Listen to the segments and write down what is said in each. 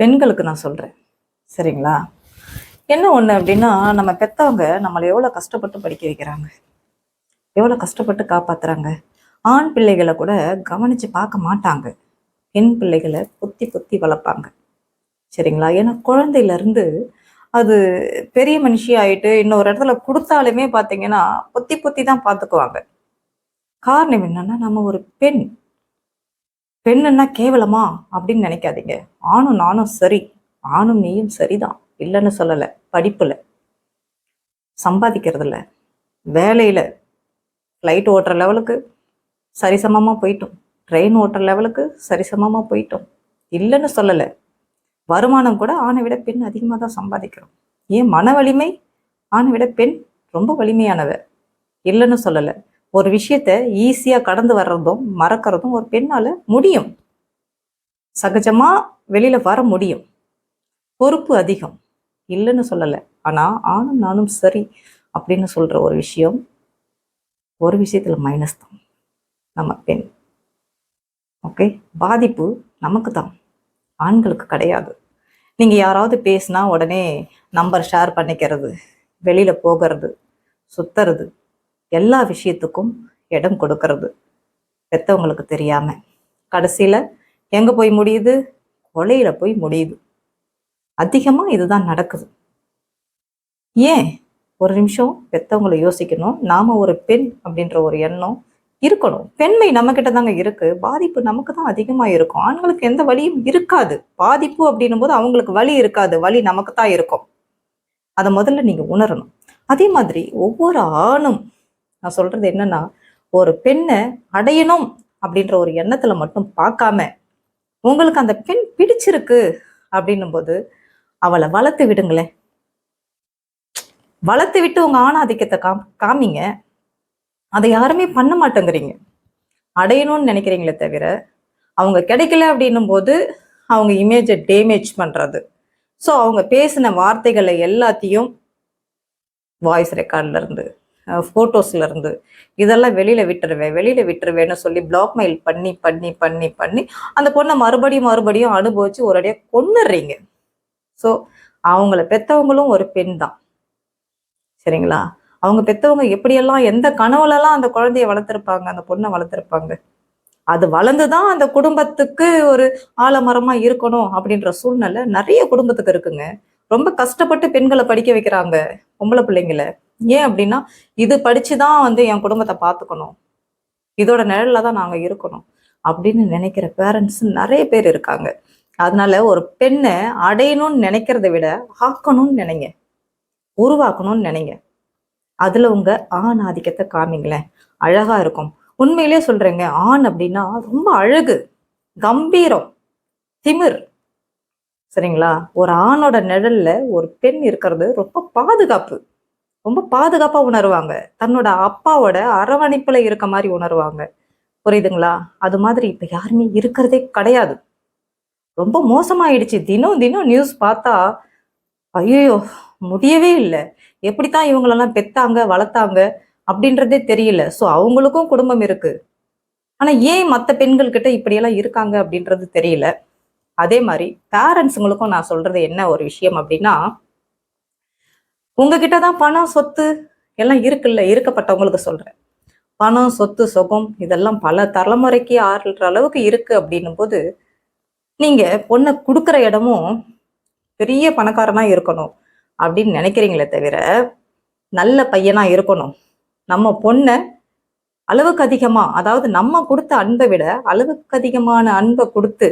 பெண்களுக்கு நான் சொல்கிறேன் சரிங்களா? என்ன ஒன்று அப்படின்னா நம்ம பெற்றவங்க நம்மளை எவ்வளோ கஷ்டப்பட்டு படிக்க வைக்கிறாங்க? எவ்வளோ கஷ்டப்பட்டு காப்பாற்றுறாங்க ஆண் பிள்ளைகளை கூட கவனித்து பார்க்க மாட்டாங்க. பெண் பிள்ளைகளை பொத்தி பொத்தி வளர்ப்பாங்க. சரிங்களா? ஏன்னா குழந்தையிலேருந்து அது பெரிய மனுஷி ஆயிட்டு இன்னொரு இடத்துல கொடுத்தாலுமே பார்த்தீங்கன்னா பொத்தி பொத்தி தான் பார்த்துக்குவாங்க காரணம் என்னன்னா நம்ம ஒரு பெண். பெண்ணுன்னா கேவலமா அப்படின்னு நினைக்காதீங்க. ஆணும் நானும் சரி. ஆணும் நீயும் சரிதான். இல்லைன்னு சொல்லலை. படிப்புல. சம்பாதிக்கிறதுல. வேலையில். ஃப்ளைட் ஓட்டுற லெவலுக்கு சரிசமமாக போயிட்டோம். ட்ரெயின் ஓட்டுற லெவலுக்கு சரிசமமாக போயிட்டோம். இல்லைன்னு சொல்லலை. வருமானம் கூட ஆணை விட பெண் அதிகமாக தான் சம்பாதிக்கிறோம். ஏன் மன வலிமை? ஆணை விட பெண் ரொம்ப வலிமையானவ. இல்லைன்னு சொல்லலை. ஒரு விஷயத்த ஈஸியாக கடந்து வர்றதும் மறக்கிறதும் ஒரு பெண்ணால் முடியும். சகஜமாக வெளியில் வர முடியும். பொறுப்பு அதிகம். இல்லைன்னு சொல்லலை. ஆனால் ஆணும் நானும் சரி அப்படின்னு சொல்கிற ஒரு விஷயம் ஒரு விஷயத்தில் மைனஸ் தான். நம்ம பெண். ஓகே பாதிப்பு நமக்கு தான். ஆண்களுக்கு கிடையாது. நீங்கள் யாராவது பேசினா உடனே நம்பர் ஷேர் பண்ணிக்கிறது வெளியில் போகிறது சுத்துறது. எல்லா விஷயத்துக்கும் இடம் கொடுக்கறது. பெத்தவங்களுக்கு தெரியாம. கடைசியில எங்க போய் முடியுது? கொலையில போய் முடியுது. அதிகமா இதுதான் நடக்குது. ஏன்? ஒரு நிமிஷம் பெத்தவங்களை யோசிக்கணும். நாம ஒரு பெண் அப்படின்ற ஒரு எண்ணம் இருக்கணும். பெண்மை நம்ம கிட்ட தாங்க இருக்கு. பாதிப்பு நமக்கு தான் அதிகமா இருக்கும். ஆண்களுக்கு எந்த வலியும் இருக்காது. பாதிப்பு அப்படின்னும் போது அவங்களுக்கு வலி இருக்காது. வலி நமக்கு தான் இருக்கும். அதை முதல்ல நீங்க உணரணும். அதே மாதிரி ஒவ்வொரு ஆணும் நான் சொல்றது என்னன்னா ஒரு பெண்ணை அடையணும் அப்படின்ற ஒரு எண்ணத்துல மட்டும் பார்க்காம உங்களுக்கு அந்த பெண் பிடிச்சிருக்கு அப்படின்னும் போது அவளை வளர்த்து விடுங்களேன். வளர்த்து விட்டு உங்க ஆணாதிக்கத்தை காம் காமிங்க. அதை யாருமே பண்ண மாட்டேங்கிறீங்க. அடையணும்னு நினைக்கிறீங்களே தவிர அவங்க கிடைக்கல அப்படின்னும் போது அவங்க இமேஜை டேமேஜ் பண்றது. ஸோ அவங்க பேசின வார்த்தைகளை எல்லாத்தையும் வாய்ஸ் ரெக்கார்ட்ல இருந்து ஃபோட்டோஸ்ல இருந்து. இதெல்லாம் வெளியில் விட்டுருவேன் வெளியில் விட்டுருவேன்னு சொல்லி பிளாக்மெயில் பண்ணி பண்ணி பண்ணி பண்ணி அந்த பொண்ணை மறுபடியும் மறுபடியும் அனுபவித்து ஒரடியாக கொன்னுடுறீங்க. ஸோ அவங்கள பெற்றவங்களும் ஒரு பெண் தான். சரிங்களா? அவங்க பெற்றவங்க எப்படியெல்லாம் எந்த கனவுலலாம் அந்த குழந்தைய வளர்த்துருப்பாங்க அந்த பொண்ணை வளர்த்துருப்பாங்க? அது வளர்ந்து தான் அந்த குடும்பத்துக்கு ஒரு ஆலமரமாக இருக்கணும் அப்படின்ற சூழ்நிலை நிறைய குடும்பத்துக்கு இருக்குங்க. ரொம்ப கஷ்டப்பட்டு பெண்களை படிக்க வைக்கிறாங்க பொம்பளை பிள்ளைங்கள. ஏன் அப்படின்னா இது படிச்சுதான் வந்து என் குடும்பத்தை பார்த்துக்கணும் இதோட நிழல்ல தான் நாங்கள் இருக்கணும் அப்படின்னு நினைக்கிற பேரண்ட்ஸ் நிறைய பேர் இருக்காங்க. அதனால ஒரு பெண்ணை அடையணும்னு நினைக்கிறத விட ஆக்கணும்னு நினைங்க. உருவாக்கணும்னு நினைங்க. அதுல உங்க ஆண் ஆதிக்கத்தை காமிங்களேன். அழகா இருக்கும். உண்மையிலே சொல்றேங்க ஆண் அப்படின்னா ரொம்ப அழகு கம்பீரம் திமிர். சரிங்களா? ஒரு ஆணோட நிழல்ல ஒரு பெண் இருக்கிறது ரொம்ப பாதுகாப்பு. ரொம்ப பாதுகாப்பா உணருவாங்க. தன்னோட அப்பாவோட அரவணைப்புல இருக்க மாதிரி உணருவாங்க. புரியுதுங்களா? அது மாதிரி இப்ப யாருமே இருக்கிறதே கிடையாது. ரொம்ப மோசமாயிடுச்சு. தினம் தினம் நியூஸ் பார்த்தா ஐயோ முடியவே இல்லை. எப்படித்தான் இவங்களெல்லாம் பெத்தாங்க வளர்த்தாங்க அப்படின்றதே தெரியல. ஸோ அவங்களுக்கும் குடும்பம் இருக்கு. ஆனா ஏன் மற்ற பெண்கள் கிட்ட இப்படியெல்லாம் இருக்காங்க அப்படின்றது தெரியல. அதே மாதிரி பேரண்ட்ஸுங்களுக்கும் நான் சொல்றது என்ன ஒரு விஷயம் அப்படின்னா உங்ககிட்ட தான் பணம் சொத்து எல்லாம் இருக்குல்ல? இருக்கப்பட்டவங்களுக்கு சொல்றேன். பணம் சொத்து சுகம் இதெல்லாம் பல தலைமுறைக்கு ஆறுற அளவுக்கு இருக்கு அப்படின்னும் போது நீங்க பொண்ணை கொடுக்குற இடமும் பெரிய பணக்காரனா இருக்கணும் அப்படின்னு நினைக்கிறீங்களே தவிர நல்ல பையனா இருக்கணும். நம்ம பொண்ணை அளவுக்கு அதிகமா அதாவது நம்ம கொடுத்த அன்பை விட அளவுக்கு அதிகமான அன்பை கொடுத்து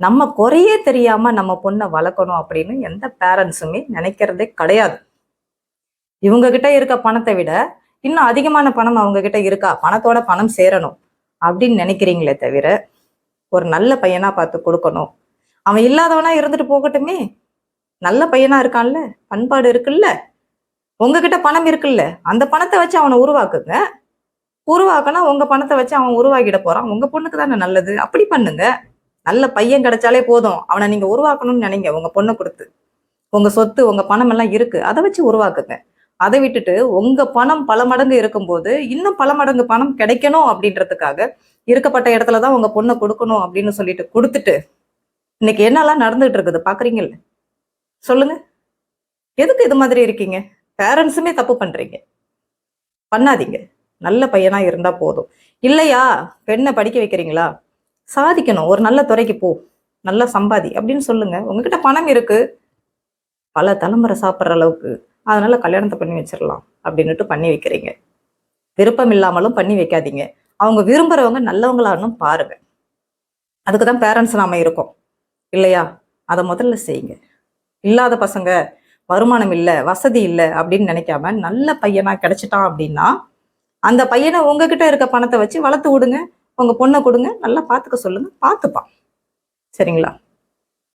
நம்ம குறையே தெரியாம நம்ம பொண்ணை வளர்க்கணும் அப்படின்னு எந்த பேரண்ட்ஸுமே நினைக்கிறதே கிடையாது. இவங்க கிட்ட இருக்க பணத்தை விட இன்னும் அதிகமான பணம் அவங்க கிட்ட இருக்கா? பணத்தோட பணம் சேரணும் அப்படின்னு நினைக்கிறீங்களே தவிர ஒரு நல்ல பையனா பார்த்து கொடுக்கணும். அவன் இல்லாதவனா இருந்துட்டு போகட்டுமே. நல்ல பையனா இருக்கான்ல பண்பாடு இருக்குல்ல. உங்ககிட்ட பணம் இருக்குல்ல அந்த பணத்தை வச்சு அவனை உருவாக்குங்க. உருவாக்கினா உங்க பணத்தை வச்சு அவன் உருவாக்கிட போறான். உங்க பொண்ணுக்கு தானே நல்லது. அப்படி பண்ணுங்க. நல்ல பையன் கிடைச்சாலே போதும். அவனை நீங்க உருவாக்கணும்னு நினைங்க உங்க பொண்ணை கொடுத்து. உங்க சொத்து உங்க பணம் எல்லாம் இருக்கு. அதை வச்சு உருவாக்குங்க. அதை விட்டுட்டு உங்க பணம் பல மடங்கு இருக்கும்போது இன்னும் பல மடங்கு பணம் கிடைக்கணும் அப்படின்றதுக்காக இருக்கப்பட்ட இடத்துல தான் உங்க பொண்ணை கொடுக்கணும் அப்படின்னு சொல்லிட்டு கொடுத்துட்டு இன்னைக்கு என்னெல்லாம் நடந்துகிட்டு இருக்குது பாக்குறீங்கல்ல? சொல்லுங்க. எதுக்கு இது மாதிரி இருக்கீங்க? பேரண்ட்ஸுமே தப்பு பண்றீங்க. பண்ணாதீங்க. நல்ல பையனா இருந்தா போதும். இல்லையா? பெண்ணை படிக்க வைக்கிறீங்களா? சாதிக்கணும். ஒரு நல்ல துறைக்கு போ. நல்லா சம்பாதி அப்படின்னு சொல்லுங்க. உங்ககிட்ட பணம் இருக்கு. பல தலைமுறை சாப்பிட்ற அளவுக்கு அதனால் கல்யாணத்தை பண்ணி வச்சிடலாம் அப்படின்னுட்டு பண்ணி வைக்கிறீங்க. விருப்பம் இல்லாமலும் பண்ணி வைக்காதீங்க. அவங்க விரும்புகிறவங்க நல்லவங்களானும் பாருங்க. அதுக்கு தான் பேரண்ட்ஸ் நாம இருக்கோம். இல்லையா? அதை முதல்ல செய்யுங்க. இல்லாத பசங்க வருமானம் இல்லை வசதி இல்லை அப்படின்னு நினைக்காம நல்ல பையனாக கிடைச்சிட்டான் அப்படின்னா அந்த பையனை உங்ககிட்ட இருக்க பணத்தை வச்சு வளர்த்து விடுங்க. உங்கள் பொண்ணை கொடுங்க. நல்லா பார்த்துக்க சொல்லுங்க. பார்த்துப்பான் சரிங்களா?